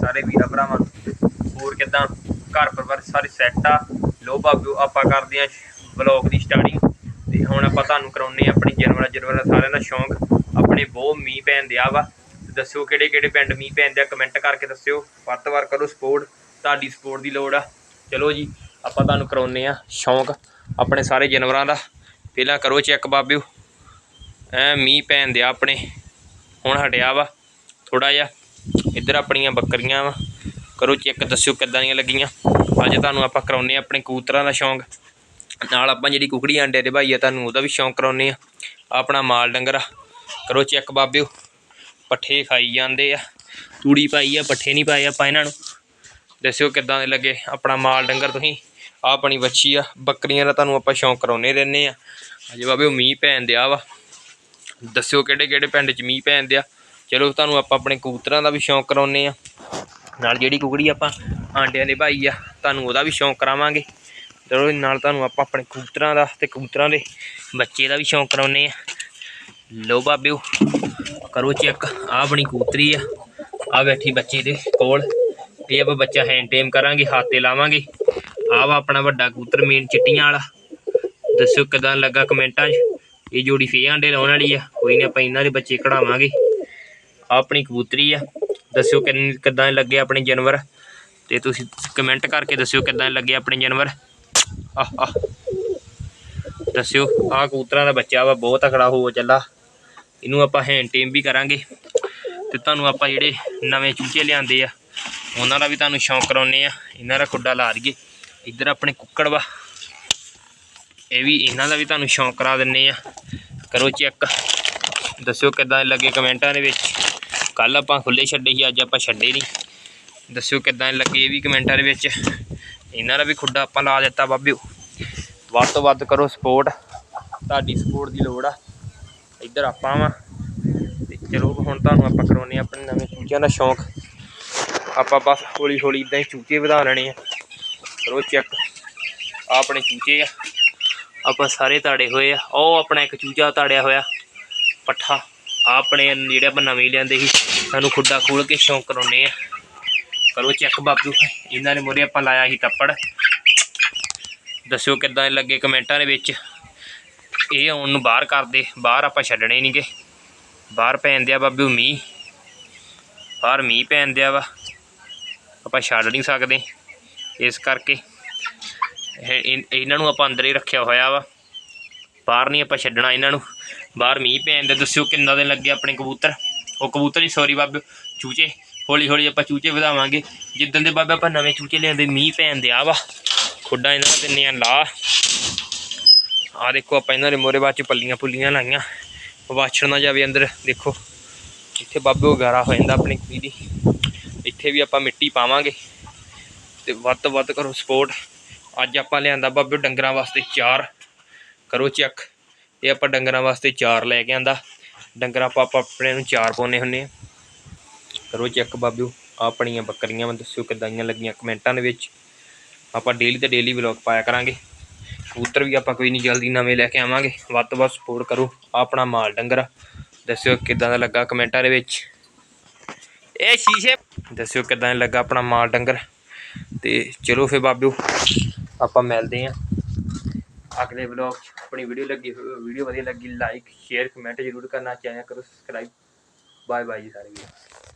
ਸਾਰੇ ਵੀਰਾਂ ਭਰਾਵਾਂ, ਹੋਰ ਕਿਦਾਂ? ਘਰ ਪਰਿਵਾਰ ਸਾਰੇ ਸੈੱਟ ਆ। ਲੋ ਬਾਬਿਓ, ਆਪਾਂ ਕਰਦੇ ਆ ਵਲੌਗ ਦੀ ਸਟਾਰਟਿੰਗ ਤੇ ਹੁਣ ਆਪਾਂ ਤੁਹਾਨੂੰ ਕਰਾਉਨੇ ਆ ਆਪਣੀ ਜਨਵਰਾ ਜਨਵਰਾ ਸਾਰਿਆਂ ਦਾ ਸ਼ੌਂਕ। ਆਪਣੇ ਬਹੁਤ ਮੀਂਹ ਪੈਣ ਦਿਆ ਵਾ। ਦੱਸਿਓ ਕਿਹੜੇ ਕਿਹੜੇ ਪਿੰਡ ਮੀਂਹ ਪੈਣ ਦਿਆ ਕਮੈਂਟ ਕਰਕੇ ਦੱਸਿਓ। ਵੱਧ ਤੋਂ ਵੱਧ ਕਰੋ ਸਪੋਰਟ ਤੁਹਾਡੀ ਸਪੋਰਟ ਦੀ ਲੋੜ ਆ। ਚਲੋ ਜੀ, ਆਪਾਂ ਤੁਹਾਨੂੰ ਕਰਾਉਨੇ ਆ ਸ਼ੌਂਕ ਆਪਣੇ ਸਾਰੇ ਜਾਨਵਰਾਂ ਦਾ। ਪਹਿਲਾਂ ਕਰੋ ਚੈੱਕ ਬਾਬਿਓ। ਐ ਮੀਂਹ ਪੈਣ ਦਿਆ ਆਪਣੇ। ਹੁਣ ਹਟਿਆ ਵਾ। ਥੋੜਾ ਜਿਹਾ ਇੱਧਰ ਆਪਣੀਆਂ ਬੱਕਰੀਆਂ ਵਾ। ਕਰੋ ਚੈੱਕ ਦੱਸਿਓ ਕਿੱਦਾਂ ਦੀਆਂ ਲੱਗੀਆਂ। ਅੱਜ ਤੁਹਾਨੂੰ ਆਪਾਂ ਕਰਾਉਨੇ ਆ ਆਪਣੇ ਕਬੂਤਰਾਂ ਦਾ ਸ਼ੌਂਕ। ਨਾਲ ਆਪਾਂ ਜਿਹੜੀ ਕੁਕੜੀ ਆਂਡੇ ਦੇ ਭਾਈ ਆ, ਤੁਹਾਨੂੰ ਉਹਦਾ ਵੀ ਸ਼ੌਂਕ ਕਰਾਉਨੇ ਆ ਆਪਣਾ ਮਾਲ ਡੰਗਰ ਆ। ਕਰੋ ਚੈੱਕ ਬਾਬਿਓ। ਪੱਠੇ ਖਾਈ ਜਾਂਦੇ ਆ। ਤੂੜੀ ਪਾਈ ਆ, ਪੱਠੇ ਨਹੀਂ ਪਾਏ ਆਪਾਂ ਇਹਨਾਂ ਨੂੰ। ਦੱਸਿਓ ਕਿੱਦਾਂ ਦੇ ਲੱਗੇ ਆਪਣਾ ਮਾਲ ਡੰਗਰ ਤੁਸੀਂ। ਆਹ ਆਪਣੀ ਵੱਛੀ ਆ। ਬੱਕਰੀਆਂ ਦਾ ਤੁਹਾਨੂੰ ਆਪਾਂ ਸ਼ੌਂਕ ਕਰਾਉਨੇ ਰਹਿੰਦੇ ਆ ਅਜੇ ਬਾਬਿਓ ਮੀਂਹ ਪੈਣ ਦਿਆ ਵਾ। ਦੱਸਿਓ ਕਿਹੜੇ ਕਿਹੜੇ ਪਿੰਡ 'ਚ ਮੀਂਹ ਪੈਣ ਦਿਆ। ਚਲੋ ਤੁਹਾਨੂੰ ਆਪਾਂ ਆਪਣੇ ਕਬੂਤਰਾਂ ਦਾ ਵੀ ਸ਼ੌਂਕ ਕਰਾਉਨੇ ਆ ਨਾਲ ਜਿਹੜੀ ਕੁਕੜੀ ਆਪਾਂ ਆਂਡਿਆਂ ਦੇ ਭਾਈ ਆ, ਤੁਹਾਨੂੰ ਉਹਦਾ ਵੀ ਸ਼ੌਂਕ ਕਰਾਵਾਂਗੇ। ਚਲੋ ਨਾਲ ਤੁਹਾਨੂੰ ਆਪਾਂ ਆਪਣੇ ਕਬੂਤਰਾਂ ਦਾ ਤੇ ਕਬੂਤਰਾਂ ਦੇ ਬੱਚੇ ਦਾ ਵੀ ਸ਼ੌਂਕ ਕਰਾਉਨੇ ਆ ਲੋ ਬਾਬਿਓ, ਕਰੋ ਚੈੱਕ ਆ ਆਪਣੀ ਕਬੂਤਰੀ ਆ। ਆ ਬੈਠੀ ਬੱਚੇ ਦੇ ਕੋਲ। ਇਹ ਆਪਾਂ ਬੱਚਾ ਹੈਂਡ ਟੇਮ ਕਰਾਂਗੇ ਹਾਤੇ ਲਾਵਾਂਗੇ। ਆਹ ਵਾ ਆਪਣਾ ਵੱਡਾ ਕਬੂਤਰ ਮੇਨ ਚਿੱਟੀਆਂ ਵਾਲਾ। ਦੱਸਿਓ ਕਿਦਾਂ ਲੱਗਾ ਕਮੈਂਟਾਂ 'ਚ। ਇਹ ਜੋੜੀ ਫੇਰ ਆਂਡੇ ਲਾਉਣ ਵਾਲੀ ਆ। ਕੋਈ ਨਹੀਂ ਆਪਾਂ ਇਹਨਾਂ ਦੇ ਬੱਚੇ ਕਢਾਵਾਂਗੇ। ਆਪਣੀ ਕਬੂਤਰੀ ਆ। ਦੱਸਿਓ ਕਿੰਨ, ਕਿਦਾਂ ਲੱਗੇ ਆਪਣੇ ਜਾਨਵਰ? ਤੇ ਤੁਸੀਂ ਕਮੈਂਟ ਕਰਕੇ ਦੱਸਿਓ ਕਿਦਾਂ ਲੱਗੇ ਆਪਣੇ ਜਾਨਵਰ। ਆਹ ਆਹ। ਦੱਸਿਓ, ਆਹ ਕਬੂਤਰਾਂ ਦਾ ਬੱਚਾ ਵਾ, ਬਹੁਤ ਤਕੜਾ ਹੋ ਚੱਲਾ। ਇਹਨੂੰ ਆਪਾਂ ਹੈਂਡ ਟੀਮ ਵੀ ਕਰਾਂਗੇ। ਤੇ ਤੁਹਾਨੂੰ ਆਪਾਂ ਜਿਹੜੇ ਨਵੇਂ ਚੂਚੇ ਲਿਆਂਦੇ ਆ, ਉਹਨਾਂ ਦਾ ਵੀ ਤੁਹਾਨੂੰ ਸ਼ੌਂਕ ਕਰਾਉਨੇ ਆ। ਇਹਨਾਂ ਦਾ ਖੁੱਡਾ ਲਾ ਦਈਏ। ਇੱਧਰ ਆਪਣੇ ਕੁੱਕੜ ਵਾ। ਇਹ ਵੀ ਇਹਨਾਂ ਦਾ ਵੀ ਤੁਹਾਨੂੰ ਸ਼ੌਂਕ ਕਰਾ ਦਿੰਨੇ ਆ। ਕਰੋ ਚੈੱਕ। ਦੱਸਿਓ ਕਿੱਦਾਂ ਦੇ ਲੱਗੇ ਕਮੈਂਟਾਂ ਦੇ ਵਿੱਚ। ਕੱਲ ਆਪਾਂ ਖੁੱਲੇ ਛੱਡੇ ਸੀ, ਅੱਜ ਆਪਾਂ ਛੱਡੇ ਨਹੀਂ। ਦੱਸਿਓ ਕਿੱਦਾਂ ਲੱਗੇ ਇਹ ਵੀ ਕਮੈਂਟਾਂ ਦੇ ਵਿੱਚ। ਇਹਨਾਂ ਦਾ ਵੀ ਖੁੱਡਾ ਆਪਾਂ ਲਾ ਦਿੱਤਾ ਬਾਬਿਓ। ਵੱਧ ਤੋਂ ਵੱਧ ਕਰੋ ਸਪੋਰਟ ਤੁਹਾਡੀ ਸਪੋਰਟ ਦੀ ਲੋੜ ਆ। ਇੱਧਰ ਆਪਾਂ ਵਾਂ। ਤੇ ਚਲੋ, ਹੁਣ ਤੁਹਾਨੂੰ ਆਪਾਂ ਕਰਾਉਨੇ ਆ ਆਪਣੇ ਨਵੇਂ ਚੂਚਿਆਂ ਦਾ ਸ਼ੌਂਕ। ਆਪਾਂ ਬਸ ਹੌਲੀ ਹੌਲੀ ਇਦਾਂ ਹੀ ਚੂਚੇ ਵਧਾ ਲੈਣੇ ਆ। ਕਰੋ ਚੈੱਕ ਆ ਆਪਣੇ ਚੂਚੇ ਆ। ਆਪਾਂ ਸਾਰੇ ਤਾੜੇ ਹੋਏ ਆ। ਉਹ ਆਪਣਾ ਇੱਕ ਚੂਚਾ ਤਾੜਿਆ ਹੋਇਆ। ਪੱਠਾ। ਆਪਣੇ ਜਿਹੜੇ ਆਪਾਂ ਨਵੇਂ ਲਿਆਂਦੇ ਸੀ, ਸਾਨੂੰ ਖੁੱਡਾ ਖੋਲ ਕੇ ਸ਼ੌਂਕ ਕਰਾਉਨੇ ਆ। ਕਰੋ ਚੈੱਕ ਬਾਬੂ ਇਹਨਾਂ ਨੇ ਮੋਰੇ ਆਪਾਂ ਲਾਇਆ ਸੀ ਟੱਪੜ। ਦੱਸਿਓ ਕਿੱਦਾਂ ਲੱਗੇ ਕਮੈਂਟਾਂ ਦੇ ਵਿੱਚ। ਇਹ ਆਉਣ ਨੂੰ ਬਾਹਰ ਕਰਦੇ ਬਾਹਰ ਆਪਾਂ ਛੱਡਣੇ ਨਹੀਂਗੇ ਬਾਹਰ ਪੈਣ ਦਿਆ ਬਾਬੂ ਮੀਂਹ। ਬਾਹਰ ਮੀਂਹ ਪੈਣ ਦਿਆ ਵਾ। ਆਪਾਂ ਛੱਡ ਨਹੀਂ ਸਕਦੇ। ਇਸ ਕਰਕੇ ਇਹਨਾਂ ਨੂੰ ਆਪਾਂ ਅੰਦਰ ਹੀ ਰੱਖਿਆ ਹੋਇਆ ਵਾ। ਬਾਹਰ ਨਹੀਂ ਆਪਾਂ ਛੱਡਣਾ ਇਹਨਾਂ ਨੂੰ। ਬਾਹਰ ਮੀਂਹ ਪੈਣ ਦੇ, ਦੱਸਿਓ ਕਿੰਨਾ ਦਿਨ ਲੱਗੇ ਆਪਣੇ ਕਬੂਤਰ? ਉਹ ਕਬੂਤਰ ਹੀ ਸੌਰੀ ਬਾਬੇ, ਚੂਚੇ। ਹੌਲੀ ਹੌਲੀ ਆਪਾਂ ਚੂਚੇ ਵਧਾਵਾਂਗੇ। ਜਿੱਦਣ ਦੇ ਬਾਬੇ ਆਪਾਂ ਨਵੇਂ ਚੂਚੇ ਲਿਆਂਦੇ, ਮੀਂਹ ਪੈਣ ਦੇ, ਆ ਵਾ। ਖੁੱਡਾਂ ਇਹਨਾਂ ਨੂੰ ਦਿੰਨੇ ਆ ਲਾ। ਆ ਦੇਖੋ ਆਪਾਂ ਇਹਨਾਂ ਦੇ ਮੋਰੇ ਬਾਅਦ ਚ ਪੱਲੀਆਂ ਪੁੱਲੀਆਂ ਲਾਈਆਂ। ਵਾਛੜ ਨਾ ਜਾਵੇ ਅੰਦਰ, ਦੇਖੋ। ਇੱਥੇ ਬਾਬੇ ਗਾਰਾ ਹੋ ਜਾਂਦਾ ਆਪਣੀ ਕੁੜੀ ਦੀ। ਇੱਥੇ ਵੀ ਆਪਾਂ ਮਿੱਟੀ ਪਾਵਾਂਗੇ। ਤੇ ਵੱਧ ਤੋਂ ਵੱਧ ਕਰੋ ਸਪੋਰਟ ਅੱਜ ਆਪਾਂ ਲਿਆਂਦਾ ਬਾਬੇ ਡੰਗਰਾਂ ਵਾਸਤੇ ਚਾਰ। ਕਰੋ ਚੈੱਕ ਇਹ ਆਪਾਂ ਡੰਗਰਾਂ ਵਾਸਤੇ ਚਾਰ ਲੈ ਕੇ ਆਂਦਾ। ਡੰਗਰ ਆਪਾਂ ਆਪਾਂ ਆਪਣੇ ਨੂੰ ਚਾਰ ਪਾਉਨੇ ਹੁੰਨੇ ਆ। ਕਰੋ ਚੈੱਕ ਬਾਬਿਓ ਆਪਣੀਆਂ ਬੱਕਰੀਆਂ ਮੈਂ ਦੱਸਿਓ ਕਿੱਦਾਂ ਦੀਆਂ ਲੱਗੀਆਂ ਕਮੈਂਟਾਂ ਦੇ ਵਿੱਚ। ਆਪਾਂ ਡੇਲੀ ਤੇ ਡੇਲੀ ਵਲੌਗ ਪਾਇਆ ਕਰਾਂਗੇ। ਕਬੂਤਰ ਵੀ ਆਪਾਂ ਕੋਈ ਨਹੀਂ ਜਲਦੀ ਨਵੇਂ ਲੈ ਕੇ ਆਵਾਂਗੇ। ਵੱਧ ਤੋਂ ਵੱਧ ਸਪੋਰਟ ਕਰੋ ਆਪਣਾ ਮਾਲ ਡੰਗਰ ਦੱਸਿਓ ਕਿੱਦਾਂ ਦਾ ਲੱਗਾ ਕਮੈਂਟਾਂ ਦੇ ਵਿੱਚ। ਇਹ ਸ਼ੀਸ਼ੇ ਦੱਸਿਓ ਕਿੱਦਾਂ ਦਾ ਲੱਗਾ ਆਪਣਾ ਮਾਲ ਡੰਗਰ। ਤੇ ਚਲੋ ਫਿਰ ਬਾਬਿਓ, ਆਪਾਂ ਮਿਲਦੇ ਆਂ। ਅਗਲੇ ਵਲੌਗ 'ਚ ਆਪਣੀ ਵੀਡੀਓ ਲੱਗੀ ਵੀਡੀਓ ਵਧੀਆ ਲੱਗੀ ਲਾਈਕ ਸ਼ੇਅਰ ਕਮੈਂਟ ਜ਼ਰੂਰ ਕਰਨਾ, ਚੈਨਲ ਕਰੋ ਸਬਸਕ੍ਰਾਈਬ ਬਾਏ ਬਾਏ ਜੀ ਸਾਰੇ ਵੀਰ